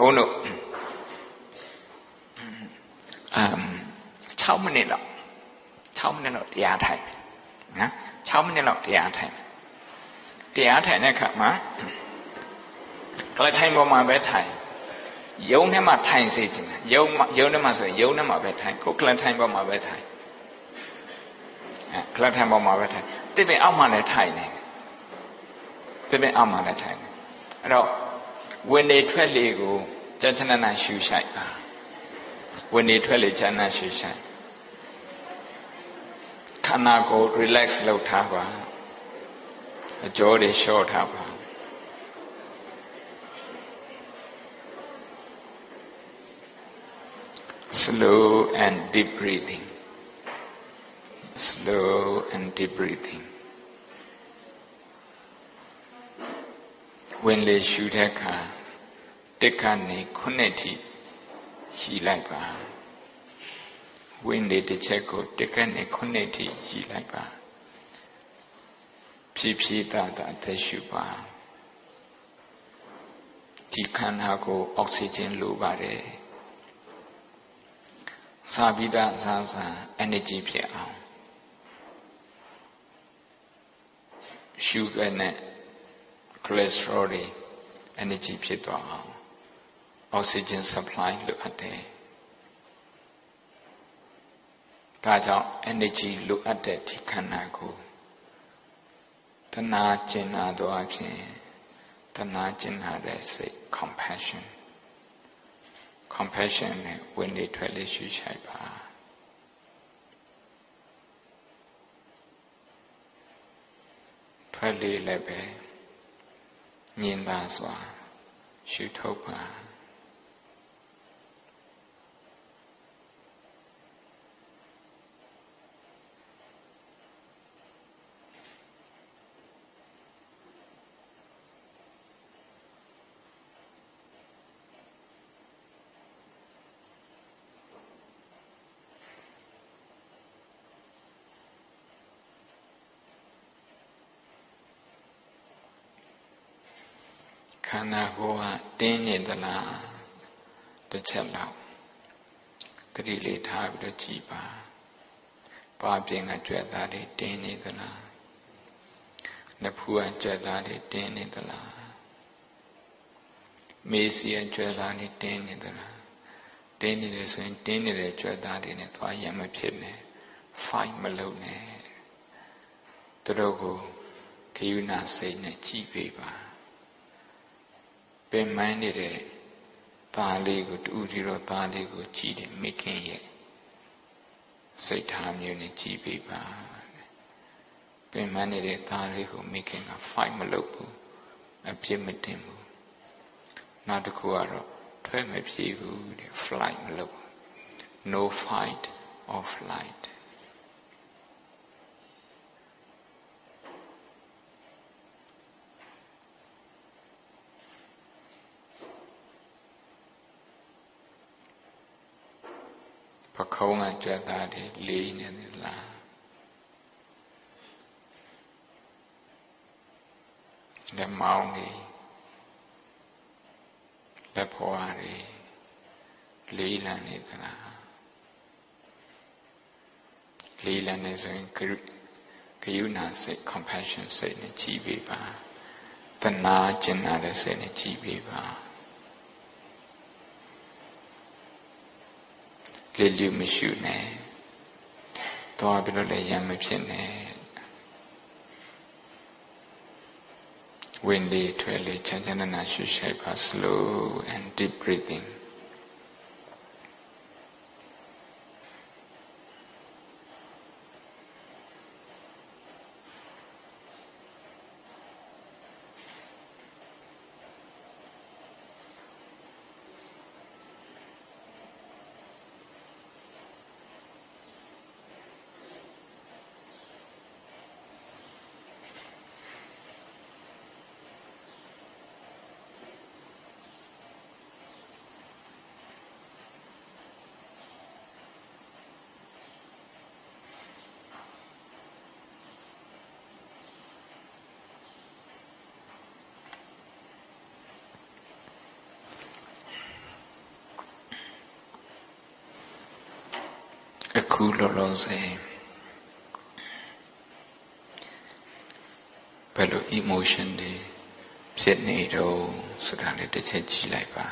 ဘုန်းတို့အမ်6မိနစ်လောက်6မိနစ်လောက်တရားထိုင်နော်6မိနစ်လောက်တရားထိုင်တရားထိုင်တဲ့အခါမှာကလထိုင်ပေါ်မှာပဲထိုင်ယုံထဲမှာထိုင်စေချင်တယ်ယုံယုံထဲမှာဆိုရင်ယုံထဲမှာပဲထိုင်ကိုကလထိုင်ပေါ်မှာပဲထိုင်အဲကလထိုင်ပေါ်မှာပဲထိုင်တစ်ပင်အောက်မှာလည်းထိုင်နေတယ်တစ်ပင်အောက်မှာလည်းထိုင်နေအဲ့တော့ ဝင်နေထွက်လေကိုကြံ့ချနနာရှူဆိုင်ပါဝင်နေထွက်လေချမ်းသာရှူဆိုင်ခန္ဓာကိုယ် relax လုပ်ထားပါအကြောတွေလျှော့ထားပါ slow and deep breathing slow and deep breathing ဝင်လေရှူတဲ့အခါ တက်ကနေခုနှစ်ထိရှိလိုက်ပါဝင်လေတစ်ချက်ကိုတက်ကနေခုနှစ်ထိရှိလိုက်ပါဖြည်းဖြည်းသားသားသက်ရှူပါဒီခန္ဓာကိုအောက်ဆီဂျင်လိုပါတယ်စာပြီးသားအစားအစာ energy ဖြစ်အောင် sugar နဲ့ cholesterol တွေ energy ဖြစ်သွားအောင် oxygen supply လိုအပ်တယ်ဒါကြောင့် energy လိုအပ်တဲ့ဒီခန္ဓာကိုတဏှာကျင်နာသောအဖြစ်တဏှာကျင်နာတဲ့စိတ် compassion compassion နဲ့ဝင်လေထွက်လေရှုရှိုက်ပါထွက်လေလည်းပဲညင်သာစွာရှုထုတ်ပါ ခန္ဓာကိုယ်ကတင်းနေသလားတစ်ချက်လောက်တတိလေးထားပြီးတော့ကြည်ပါပါပြင်ကကြွက်သားတွေတင်းနေသလားနဖူးကကြွက်သားတွေတင်းနေသလားမေးစီကကြွက်သားတွေတင်းနေသလားတင်းနေတယ်ဆိုရင်တင်းနေတဲ့ကြွက်သားတွေနဲ့သွားရမဖြစ်နဲ့ fight မလုပ်နဲ့သူတို့ကိုခယုနာစိတ်နဲ့ကြည်ပေးပါ ပင်မနေတဲ့သားလေးကိုတူစီတော့သားလေးကိုကြည်တယ်မိခင်ရဲ့စိတ်ထားမျိုးနဲ့ကြည်ပေးပါပင်မနေတဲ့သားလေးကိုမိခင်က fight မလုပ်ဘူးအပြစ်မတင်ဘူးနောက်တစ်ခုကတော့ထွက်မပြေးဘူးတဲ့ flight မလုပ် no fight or flight ပ ခုံးကကြွက်သားတွေလေးနေသလားလက်မောင်းတွေလက်ဖွားတွေလေးလံနေသလားလေးလံနေဆိုရင်ဂယုဏစိတ် compassion စိတ်နဲ့ကြည်ပေးပါတနာကျင်နာတဲ့စိတ်နဲ့ကြည်ပေးပါ လေလူမရှိနဲ့သွားပြီးတော့လည်းရံမဖြစ်နဲ့ဝင်လေထွက်လေချမ်းချမ်းနာရှုရှိုက်ပါ slow and deep breathing ခ အ ခုလောလောဆယ်ဘယ်လို emotion တွေဖြစ်နေတော့ဆိုတာလေးတစ်ချက်ကြည့်လိုက်ပါ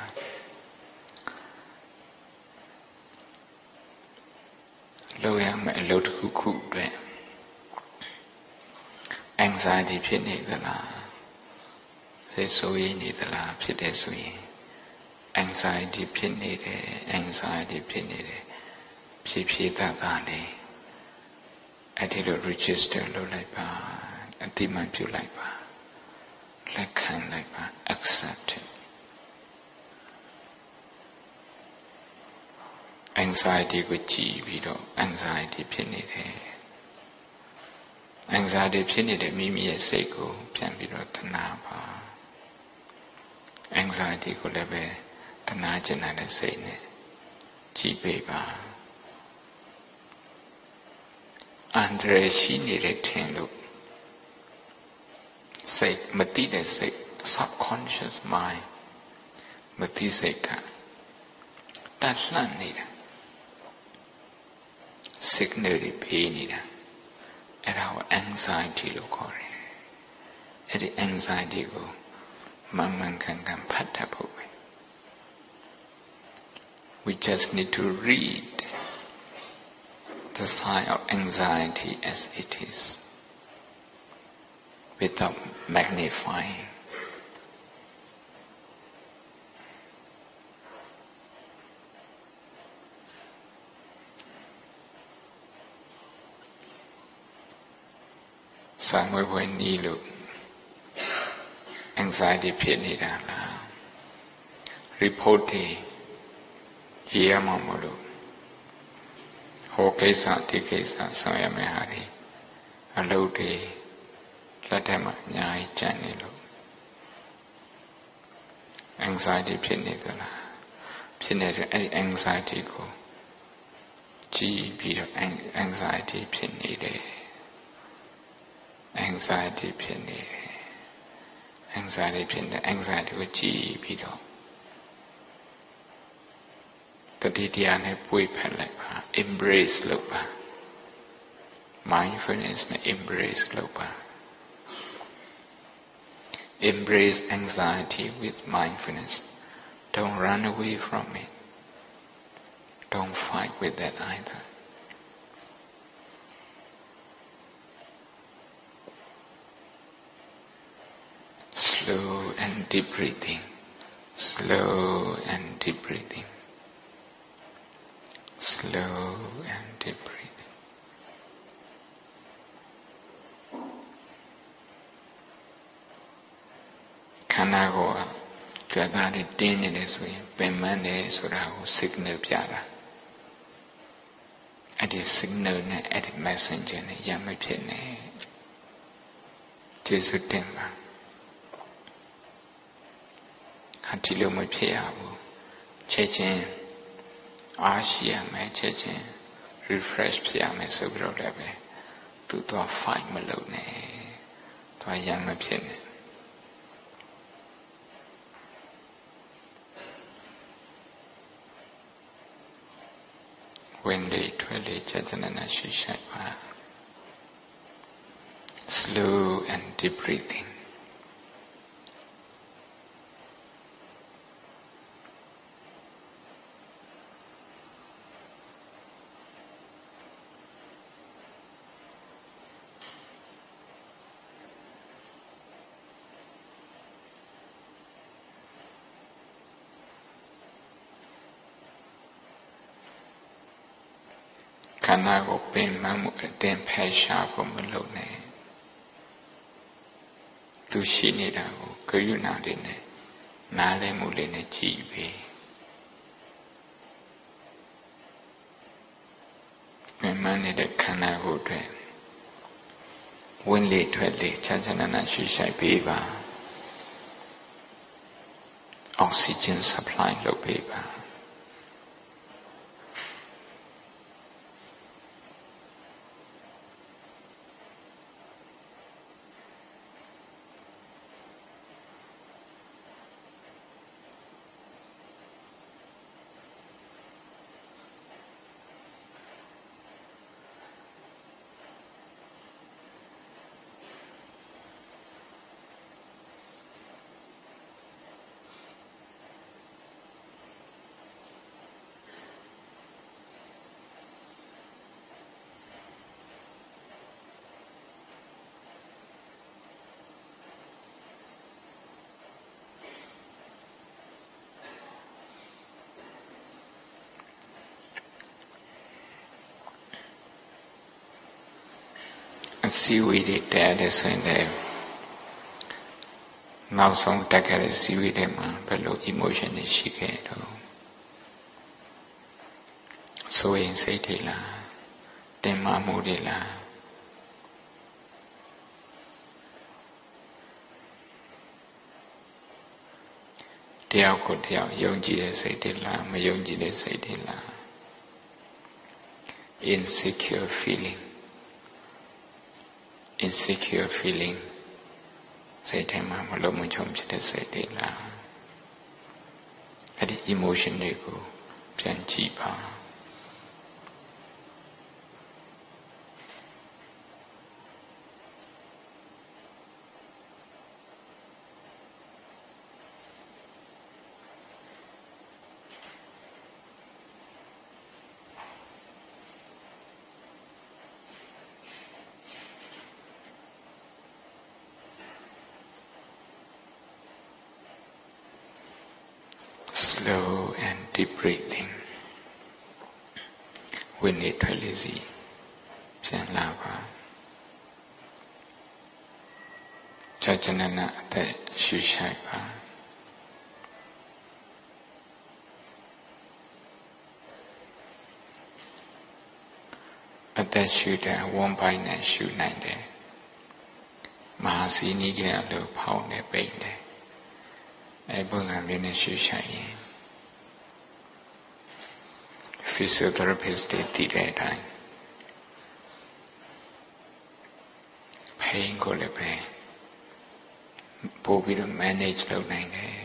လုပ်ရမယ့်အလုပ်တစ်ခုခုအတွက် anxiety ဖြစ်နေသလားစိတ်ဆိုးရိမ်နေသလားဖြစ်တယ်ဆိုရင် anxiety ဖြစ်နေတယ် anxiety ဖြစ်နေတယ် ဖြည်းဖြည်းသာသာလေးအဲ့ဒီလို register လုပ်လိုက်ပါအတိမပြုလိုက်ပါလက်ခံလိုက်ပါ accept it anxiety ကိုကြည်ပြီးတော့ anxiety ဖြစ်နေတယ် anxiety ဖြစ်နေတဲ့မိမိရဲ့စိတ်ကိုပြန်ပြီးတော့တနာပါ anxiety ကိုလည်းပဲတနာကျင်တဲ့စိတ်နဲ့ကြည်ပေးပါအ န္တရာယ်ရှိနေတဲ့ထင်လို့စိတ်မတိတဲ့စိတ် subconscious mind မတိစိတ်ကတတ်လှမ်းနေတာ signal တွေပေးနေတာအဲ့ဒါကို anxiety လို့ခေါ်တယ်အဲ့ဒီ anxiety ကိုမှန်မှန်ကန်ကန်ဖတ်တတ်ဖို့ပဲ we just need to read the sign of anxiety as it is without magnifying. Sang với với ni lúc anxiety ဖြစ်နေတာလား report တွေရေးရမှာမလို့ ဟောကိစ္စဒီကိစ္စဆောင်ရမယ့်ဟာတွေအလုပ်တွေလက်ထက်မှာအများကြီးကြံ့နေလို့ anxiety ဖြစ်နေသလားဖြစ်နေတဲ့အဲ့ဒီ anxiety ကိုကြည်ပြီးတော့ anxiety ဖြစ်နေတယ် anxiety ဖြစ်နေတယ် anxiety ဖြစ်နေ anxiety ကိုကြည်ပြီးတော့ တတိတရားနဲ့ပွေဖက်လိုက်ပါ embrace လုပ်ပါ mindfulness နဲ့ embrace လုပ်ပါ Embrace anxiety with mindfulness. Don't run away from it. Don't fight with that either. Slow and deep breathing. Slow and deep breathing. Slow and deep breathing. ခန္ဓာကိုယ်ကကြွသားတွေတင်းနေတယ်ဆိုရင်ပင်ပန်းတယ်ဆိုတာကို signal ပြတာအဲ့ဒီ signal နဲ့အဲ့ဒီ messenger နဲ့ရမဖြစ်နဲ့ကျေစုတင်ပါဟာဒီ အားရှိရမယ်ချက်ချင်း refresh ဖြစ်ရမယ်ဆိုပြီးတော့လည်းပဲသူတော့ fight မလုပ်နဲ့သူရမ်းမဖြစ်နဲ့ဝင်လေထွက်လေချက်ချနနာရှိရှိပါ slow and deep breathing ခန္ဓာကိုပင်မမှုအတင်ဖယ်ရှားဖို့မလုပ်နဲ့သူရှိနေတာကိုကရုဏာလေးနဲ့နားလည်မှုလေးနဲ့ကြည်ပြီပင်မနေတဲ့ခန္ဓာကိုယ်အတွက်ဝင်လေထွက်လေချမ်းချမ်းသာရှိရှိပေးပါအောက်ဆီဂျင် supply လုပ်ပေးပါ အစည်းအဝေးတွေတက်ရတယ်ဆိုရင်လည်းနောက်ဆုံးတက်ခဲ့တဲ့စီဝေးတွေမှာဘယ်လို emotion တွေရှိခဲ့တော့ဆိုရင်စိတ်တွေလားတင်မာမှုတွေလားတယောက်ကိုတယောက်ယုံကြည်တဲ့စိတ်တွေလားမယုံကြည်တဲ့စိတ်တွေလား insecure feeling insecure feeling စိတ်ထဲမှာမလုံးမချုံဖြစ်တဲ့စိတ်တွေလားအဲ့ဒီ emotion တွေကိုပြန်ကြည့်ပါ slow and deep breathing ဝိနေထွက်လေးစီပြန်လာပါကြာကျနနာအသက်ရှူရှိုက်ပါအသက်ရှူတဲ့ဝမ်းပိုင်းနဲ့ရှူနိုင်တယ်မဟာစီနီးတဲ့အလိုဖောင်းနေပိတ်တယ် အဲပုံစံမျိုးနဲ့ရှုရှိုက်ရင် physiotherapist တွေတည်တဲ့အတိုင်း pain ကိုလည်းပဲပို့ပြီးတော့ manage လုပ်နိုင်တယ်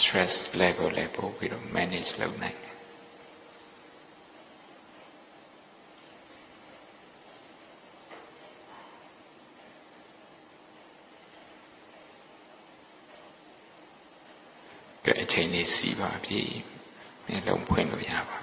stress level လည်းပို့ပြီးတော့ manage လုပ်နိုင်တယ် စီပါပြီမျက်လုံးဖွင့်လို့ရပါ